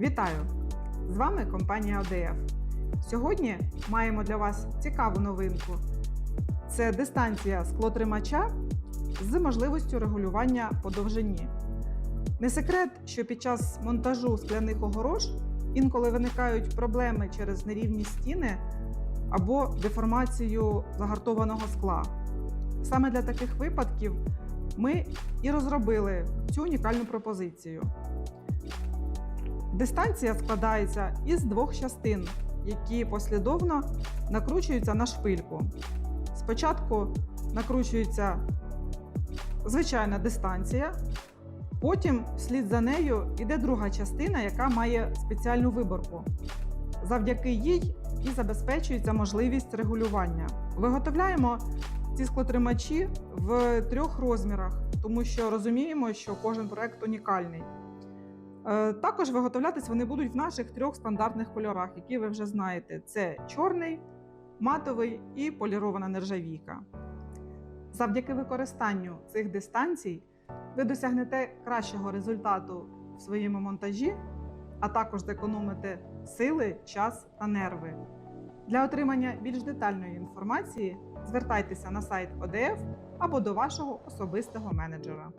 Вітаю! З вами компанія ОДФ. Сьогодні маємо для вас цікаву новинку. Це дистанція склотримача з можливістю регулювання по довжині. Не секрет, що під час монтажу скляних огорож інколи виникають проблеми через нерівні стіни або деформацію загартованого скла. Саме для таких випадків ми і розробили цю унікальну пропозицію. Дистанція складається із двох частин, які послідовно накручуються на шпильку. Спочатку накручується звичайна дистанція, потім вслід за нею йде друга частина, яка має спеціальну виборку. Завдяки їй і забезпечується можливість регулювання. Виготовляємо ці склотримачі в трьох розмірах, тому що розуміємо, що кожен проект унікальний. Е, Також виготовлятись вони будуть в наших трьох стандартних кольорах, які ви вже знаєте: це чорний, матовий і полірована нержавійка. Завдяки використанню цих дистанцій ви досягнете кращого результату в своєму монтажі, а також зекономите сили, час та нерви. Для отримання більш детальної інформації звертайтеся на сайт ОДФ або до вашого особистого менеджера.